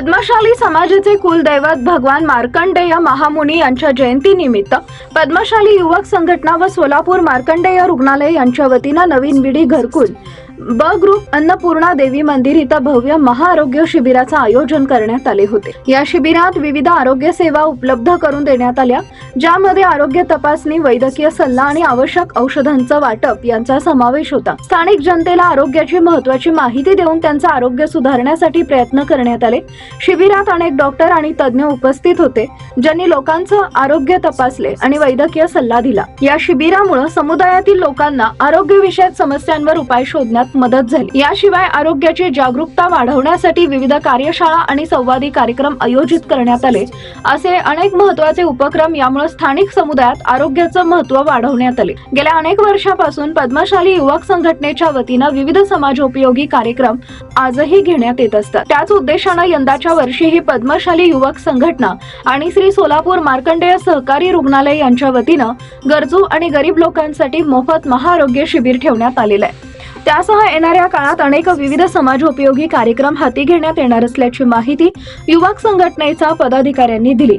पद्मशाली समाजाचे कुलदैवत भगवान मार्कंडेय महामुनी यांच्या जयंतीनिमित्त पद्मशाली युवक संघटना व सोलापूर मार्कंडेय रुग्णालय यांच्या वतीनं नवीन विडी घरकुल. ब ग्रुप अन्नपूर्णा देवी मंदिर इथं भव्य महाआरोग्य शिबिराचं आयोजन करण्यात आले होते. या शिबिरात विविध आरोग्य सेवा उपलब्ध करून देण्यात आल्या ज्यामध्ये आरोग्य तपासणी वैद्यकीय सल्ला आणि आवश्यक औषधांचं वाटप यांचा समावेश होता. स्थानिक जनतेला आरोग्याची महत्वाची माहिती देऊन त्यांचं आरोग्य सुधारण्यासाठी प्रयत्न करण्यात आले. शिबिरात अनेक डॉक्टर आणि तज्ज्ञ उपस्थित होते ज्यांनी लोकांचं आरोग्य तपासले आणि वैद्यकीय सल्ला दिला. या शिबिरामुळे समुदायातील लोकांना आरोग्यविषयक समस्यांवर उपाय शोधण्यात मदत झाली. याशिवाय आरोग्याची जागरूकता वाढवण्यासाठी विविध कार्यशाळा आणि संवादी कार्यक्रम आयोजित करण्यात आले. असे अनेक महत्त्वाचे उपक्रम यामुळे स्थानिक समुदायात आरोग्याचं महत्त्व वाढवण्यात आले. गेल्या अनेक वर्षापासून पद्मशाली युवक संघटनेच्या वतीनं विविध समाजोपयोगी कार्यक्रम आजही घेण्यात येत असतात. त्याच उद्देशानं यंदाच्या वर्षी ही पद्मशाली युवक संघटना आणि श्री सोलापूर मार्कंडेय सहकारी रुग्णालय यांच्या वतीनं गरजू आणि गरीब लोकांसाठी मोफत महाआरोग्य शिबिर ठेवण्यात आलेलं आहे. त्यासह येणाऱ्या काळात अनेक विविध समाजोपयोगी कार्यक्रम हाती घेण्यात येणार असल्याची माहिती युवक संघटनेच्या पदाधिकाऱ्यांनी दिली.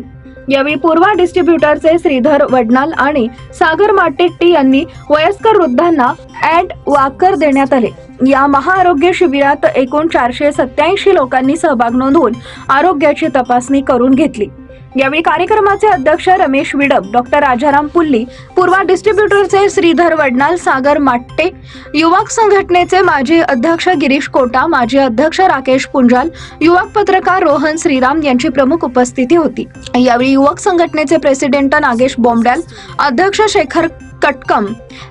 यावेळी पूर्वा डिस्ट्रीब्युटरचे श्रीधर वडनाल आणि सागर माटेट्टी यांनी वयस्कर वृद्धांना ऍड वाकर देण्यात आले. या महाआरोग्य शिबिरात एकूण चारशे सत्याऐंशी लोकांनी सहभाग नोंदवून आरोग्याची तपासणी करून घेतली. यावेळी कार्यक्रमाचे अध्यक्ष रमेश विडप डॉक्टर राजाराम पुल्ली पूर्वा डिस्ट्रीब्युटरचे श्रीधर वडनाल सागर माट्टे युवक संघटनेचे माजी अध्यक्ष गिरीश कोटा माजी अध्यक्ष राकेश पुंजाल युवक पत्रकार रोहन श्रीराम यांची प्रमुख उपस्थिती होती. यावेळी युवक संघटनेचे प्रेसिडेंट नागेश बोंबड्याल अध्यक्ष शेखर कटकम.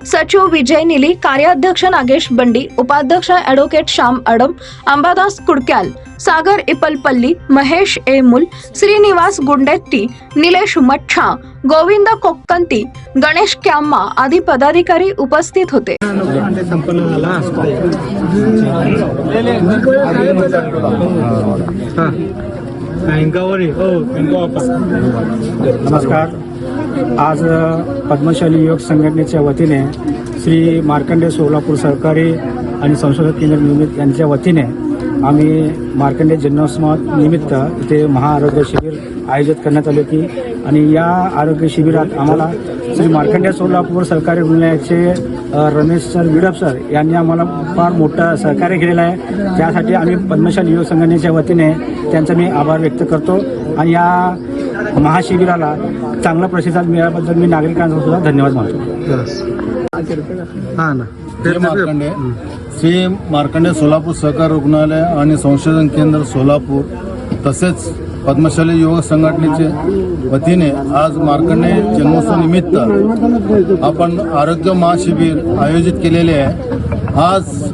सचिव विजय निली कार्याध्यक्ष नागेश बंडी उपाध्यक्ष ॲडव्होकेट श्याम अडम अंबादास कुडक्याल सागर इपलपल्ली महेश एमुल श्रीनिवास गुंडेट्टी निलेश मच्छा गोविंद कोक्कंती गणेश क्याम्मा आदी पदाधिकारी उपस्थित होते. संपन्न झाला इंकावर. हो नमस्कार. आज पद्मशाली योग संघटनेच्या वतीने श्री मार्कंडे सोलापूर सहकारी आणि संशोधन केंद्र निमित्त यांच्या वतीने आम्ही मार्कंडे जन्मोत्सव निमित्त इथे महाआरोग्य शिबिर आयोजित करण्यात आले होती. आणि या आरोग्य शिबिरात आम्हाला श्री मार्कंडे सोलापूर सरकारी रुग्णालयाचे रमेश सर विडप सर यांनी आम्हाला फार मोठं सहकार्य केलेलं आहे. त्यासाठी आम्ही पद्मशाली युवक संघटनेच्या वतीने त्यांचा मी आभार व्यक्त करतो. आणि या महाशिबिराला चांगला प्रतिसाद मिळाल्याबद्दल मी नागरिकांचा सुद्धा धन्यवाद मानतो. हां ना. श्री मार्कंडे. श्री मार्कंडे सोलापूर सहकार रुग्णालय आणि संशोधन केंद्र सोलापूर तसेच पद्मशाली युवक संघटनेचे वतीने आज मार्कंडे जन्मोत्सव निमित्त आपण आरोग्य महाशिबिर आयोजित केलेले आहे. आज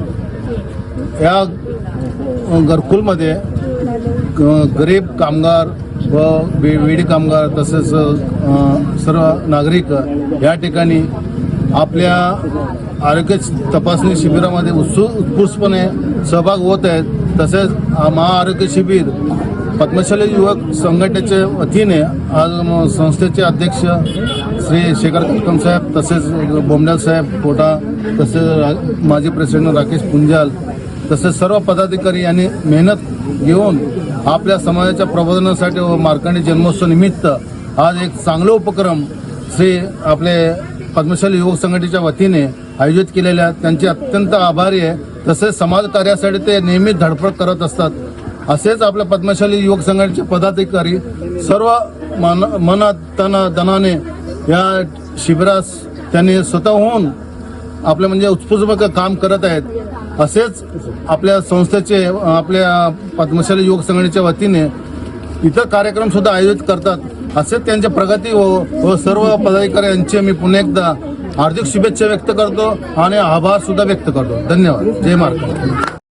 या घरकुलमध्ये ग- गरीब कामगार व वे- वेडी कामगार तसेच सर्व नागरिक या ठिकाणी आपल्या आरोग्य तपासणी शिबिरामध्ये उत्सुक उत्कृष्टपणे सहभाग होत आहेत. तसेच हा महाआरोग्य शिबिर पद्मशाली युवक संघटनेच्या वतीने आज संस्थेचे अध्यक्ष श्री शेखर कटकम साहेब तसेच बोमड्याल साहेब कोटा तसेच माजी प्रेसिडेंट राकेश पुंजाल तसेच सर्व पदाधिकारी यांनी मेहनत घेऊन आपल्या समाजाच्या प्रबोधनासाठी व मार्कंडी जन्मोत्सव निमित्त आज एक चांगला उपक्रम श्री आपले पद्मशाली युवक संघटनेच्या वतीने आयोजित केलेल्या त्यांचे अत्यंत आभारी आहे. तसेच समाज कार्यासाठी ते नेहमी धडपड करत असतात. असेच आपल्या पद्मशाली युवक संघटनेचे पदाधिकारी सर्व मन मनात दनाने धनाने या शिबिरास त्यांनी स्वतःहून आपलं म्हणजे उत्स्फूर्त काम करत आहेत. असेच आपल्या संस्थेचे आपल्या पद्मशाली युवक संघटनेच्या वतीने इतर कार्यक्रम सुद्धा आयोजित करतात. असेच त्यांच्या प्रगती व व सर्व पदाधिकारी यांचे मी पुन्हा एकदा हार्दिक शुभेच्छा व्यक्त करतो आणि आभार सुद्धा व्यक्त करतो. धन्यवाद. जय महाराज